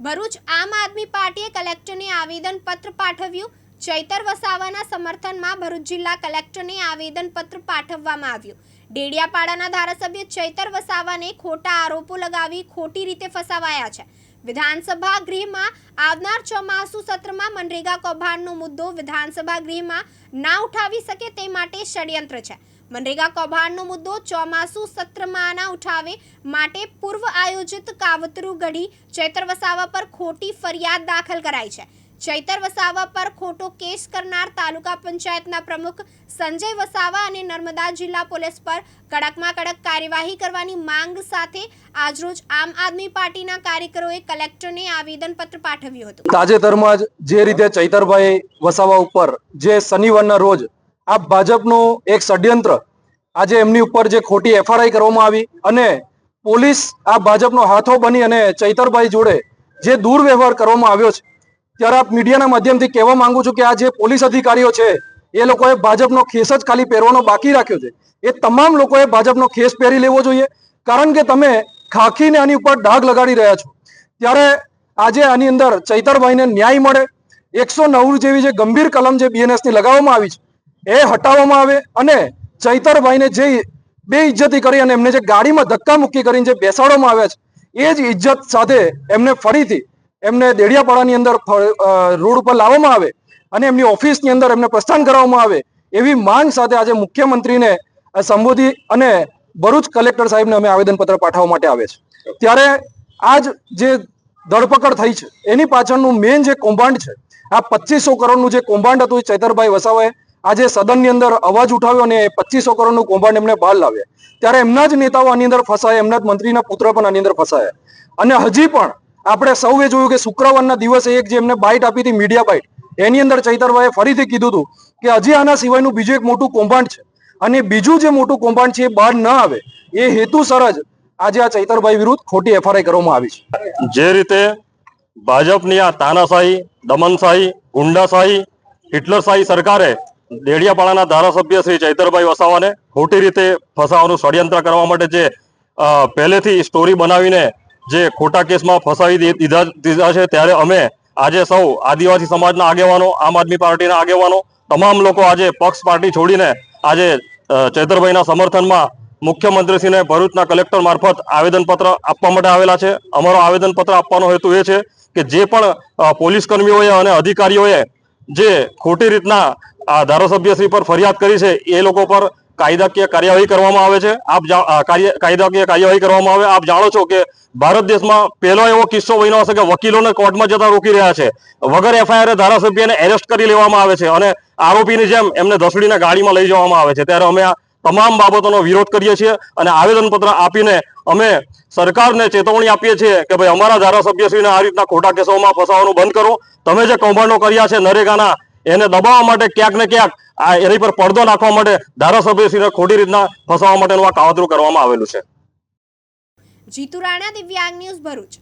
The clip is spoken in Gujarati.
ભરૂચ આમ આદમી પાર્ટીએ કલેક્ટરને આવેદન પત્ર પાઠવ્યું. ચૈતર વસાવાના સમર્થનમાં ભરૂચ જિલ્લા કલેક્ટરને આવેદન પત્ર પાઠવવામાં આવ્યું. ડેડિયાપાડાના ધારાસભ્ય ચૈતર વસાવાને ખોટા આરોપો લગાવી ખોટી રીતે ફસાવાયા છે. વિધાનસભા ગૃહમાં આવનાર ચોમાસુ સત્રમાં મનરેગા કૌભાંડનો મુદ્દો વિધાનસભા ગૃહમાં ના ઉઠાવી શકે તે માટે ષડયંત્ર છે. મનરેગા કૌભાંડનો મુદ્દો ચોમાસુ સત્રમાં ના ઉઠાવે માટે પૂર્વ આયોજિત કાવતરું ઘડી ચૈતર વસાવા પર ખોટી ફરિયાદ દાખલ કરાઈ છે. ચૈતર વસાવા પર ખોટો કેસ કરનાર તાલુકા પંચાયતના પ્રમુખ સંજય વસાવા અને નર્મદા જિલ્લા પોલીસ પર કડકમાં કડક કાર્યવાહી કરવાની માંગ સાથે આજરોજ આમ આદમી પાર્ટીના કાર્યકરોએ કલેક્ટરને આવેદનપત્ર પાઠવ્યું હતું. તાજેતરમાં જ જે રીતે ચૈતરભાઈ વસાવા ઉપર જે શનિવારના રોજ આ ભાજપનું એક ષડયંત્ર. આજે એમની ઉપર જે ખોટી એફઆરઆઈ કરવામાં આવી અને પોલીસ આ ભાજપનો હાથો બની અને ચૈતરભાઈ જોડે જે દુર્વ્યવહાર કરવામાં આવ્યો છે, ત્યારે આપ મીડિયાના માધ્યમથી કહેવા માંગુ છું કે આ જે પોલીસ અધિકારીઓ છે, એ લોકોએ ભાજપનો ખેસ જ ખાલી પહેરવાનો બાકી રાખ્યો છે. એ તમામ લોકોએ ભાજપનો ખેસ પહેરી લેવો જોઈએ, કારણ કે તમે ખાખીને આની ઉપર ડાઘ લગાડી રહ્યા છો. ત્યારે આજે આની અંદર ચૈતરભાઈને ન્યાય મળે. એકસો નવ જેવી જે ગંભીર કલમ જે બીએનએસની લગાવવામાં આવી છે એ હટાવવામાં આવે અને ચૈતરભાઈને જે બે ઇજ્જતી કરી અને એમને જે ગાડીમાં ધક્કા મુક્કી કરીને જે બેસાડવામાં આવ્યા છે, એ જ ઇજ્જત સાથે એમને ફરીથી એમને દેડિયાપાડાની અંદર રોડ ઉપર લાવવામાં આવે અને એમની ઓફિસની અંદર એમને પ્રસ્થાન કરવામાં આવે એવી માંગ સાથે આજે મુખ્યમંત્રીને સંબોધી અને ભરૂચ કલેક્ટર સાહેબને અમે આવેદનપત્ર પાઠવવા માટે આવે છે. ત્યારે આજ જે ધરપકડ થઈ છે, એની પાછળનું મેઇન જે કૌભાંડ છે, આ પચીસો કરોડનું જે કૌભાંડ હતું ચૈતરભાઈ વસાવાએ આજે સદનની અંદર અવાજ ઉઠાવ્યો અને પચીસો કરોડનું કૌભાંડ એમને બહાર લાવ્યા. ત્યારે એમના જ નેતાઓ આની અંદર ફસાયા, એમના જ મંત્રીના પુત્ર પણ આની અંદર ફસાયા. અને હજી પણ આપણે સૌએ જોયું કે શુક્રવારના દિવસે એક જે એમને બાઇટ આપી હતી, મીડિયા બાઇટ, એની અંદર ચૈતરભાઈએ ફરીથી કીધું હતું કે હજી આના સિવાયનું બીજું એક મોટું કૌભાંડ છે. અને બીજું જે મોટું કૌભાંડ છે એ બહાર ન આવે, એ હેતુસર જ આજે આ ચૈતરભાઈ વિરુદ્ધ ખોટી એફઆરઆઈ કરવામાં આવી છે. જે રીતે ભાજપની આ તાનાશાહી, દમનશાહી, ગુંડાશાહી, હિટલરશાહી સરકારે દેડિયાપાડાના ધારાસભ્ય શ્રી ચૈતરભાઈ વસાવાને ખોટી રીતે ફસાવાનું ષડયંત્ર કરવા માટે જે પહેલેથી સ્ટોરી બનાવીને જે ખોટા કેસમાં ફસાવી દીધા દીધા છે, ત્યારે અમે આજે સૌ આદિવાસી સમાજના આગેવાનો, આમ આદમી પાર્ટીના આગેવાનો, તમામ લોકો આજે પક્ષ પાર્ટી છોડીને આજે ચૈતરભાઈના સમર્થનમાં મુખ્યમંત્રીશ્રીને ભરૂચના કલેક્ટર મારફત આવેદનપત્ર આપવા માટે આવેલા છે. અમારો આવેદનપત્ર આપવાનો હેતુ એ છે કે જે પણ પોલીસ કર્મીઓએ અને અધિકારીઓએ જે ખોટી રીતના આ ધારાસભ્યશ્રી પર ફરિયાદ કરી છે, એ લોકો પર કાયદાકીય કાર્યવાહી કરવામાં આવે છે. આપ કાયદાકીય કાર્યવાહી કરવામાં આવે. આપ જાણો છો કે ભારત દેશમાં પહેલો એવો કિસ્સો બન્યો હશે કે વકીલોને કોર્ટમાં જતા રોકી રહ્યા છે. વગર એફઆઈઆર ધારાસભ્યને એરેસ્ટ કરી લેવામાં આવે છે અને આરોપીની જેમ એમને ધસડીને ગાડીમાં લઈ જવામાં આવે છે. ત્યારે અમે આ તમામ બાબતોનો વિરોધ કરીએ છીએ અને આવેદનપત્ર આપીને અમે સરકારને ચેતવણી આપીએ છીએ કે ભાઈ અમારા ધારાસભ્યશ્રીને આ રીતના ખોટા કેસોમાં ફસાવાનું બંધ કરો. તમે જે કૌભાંડો કર્યા છે નરેગાના એને દબાવવા માટે ક્યાંક ને ક્યાંક આ એની પર પડદો નાખવા માટે ધારાસભ્યશ્રીને ખોટી રીતના ફસાવવા માટેનું આ કાવતરું કરવામાં આવેલું છે. જીતુ રાણા, દિવ્યાંગ ન્યૂઝ ભરૂચ.